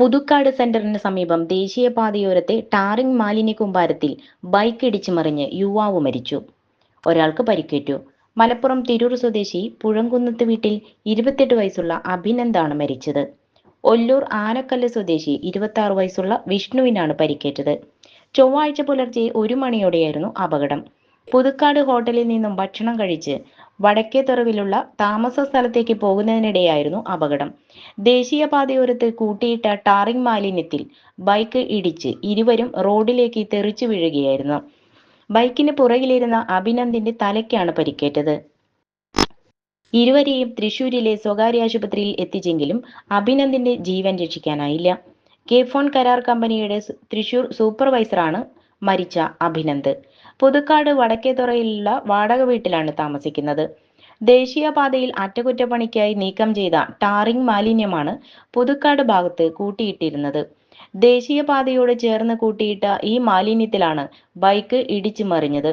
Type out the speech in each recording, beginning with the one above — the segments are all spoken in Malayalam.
പുതുക്കാട് സെന്ററിന് സമീപം ദേശീയപാതയോരത്തെ ടാറിംഗ് മാലിന്യ കുമ്പാരത്തിൽ ബൈക്ക് ഇടിച്ചു മറിഞ്ഞ് യുവാവ് മരിച്ചു. ഒരാൾക്ക് പരിക്കേറ്റു. മലപ്പുറം തിരൂർ സ്വദേശി പുഴങ്കുന്നത്ത് വീട്ടിൽ ഇരുപത്തെട്ട് വയസ്സുള്ള അഭിനന്ദാണ് മരിച്ചത്. ഒല്ലൂർ ആനക്കല്ല് സ്വദേശി ഇരുപത്തി ആറ് വയസ്സുള്ള വിഷ്ണുവിനാണ് പരിക്കേറ്റത്. ചൊവ്വാഴ്ച പുലർച്ചെ ഒരു മണിയോടെയായിരുന്നു അപകടം. പുതുക്കാട് ഹോട്ടലിൽ നിന്നും ഭക്ഷണം കഴിച്ച് വടക്കേത്തുറവിലുള്ള താമസ സ്ഥലത്തേക്ക് പോകുന്നതിനിടെയായിരുന്നു അപകടം. ദേശീയപാതയോരത്ത് കൂട്ടിയിട്ട ടാറിംഗ് മാലിന്യത്തിൽ ബൈക്ക് ഇടിച്ച് ഇരുവരും റോഡിലേക്ക് തെറിച്ചു വീഴുകയായിരുന്നു. ബൈക്കിന് പുറകിലിരുന്ന അഭിനന്ദിന്റെ തലയ്ക്കാണ് പരിക്കേറ്റത്. ഇരുവരെയും തൃശൂരിലെ സ്വകാര്യ ആശുപത്രിയിൽ എത്തിച്ചെങ്കിലും അഭിനന്ദിന്റെ ജീവൻ രക്ഷിക്കാനായില്ല. കെ ഫോൺ കരാർ കമ്പനിയുടെ തൃശൂർ സൂപ്പർവൈസറാണ് മരിച്ച അഭിനന്ദ്. പുതുക്കാട് വടക്കേത്തുറയിലുള്ള വാടക വീട്ടിലാണ് താമസിക്കുന്നത്. ദേശീയപാതയിൽ അറ്റകുറ്റപ്പണിക്കായി നീക്കം ചെയ്ത ടാറിംഗ് മാലിന്യമാണ് പുതുക്കാട് ഭാഗത്ത് കൂട്ടിയിട്ടിരുന്നത്. ദേശീയപാതയോട് ചേർന്ന് കൂട്ടിയിട്ട ഈ മാലിന്യത്തിലാണ് ബൈക്ക് ഇടിച്ചു മറിഞ്ഞത്.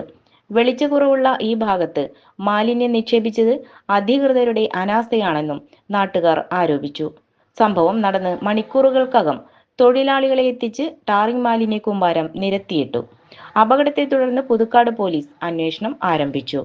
വെളിച്ചക്കുറവുള്ള ഈ ഭാഗത്ത് മാലിന്യം നിക്ഷേപിച്ചത് അധികൃതരുടെ അനാസ്ഥയാണെന്നും നാട്ടുകാർ ആരോപിച്ചു. സംഭവം നടന്ന് മണിക്കൂറുകൾക്കകം തൊഴിലാളികളെ എത്തിച്ച് ടാറിംഗ് മാലിന്യ കൂമ്പാരം നിരത്തിയിട്ടു. അപകടത്തെ തുടർന്ന് പുതുക്കാട് പോലീസ് അന്വേഷണം ആരംഭിച്ചു.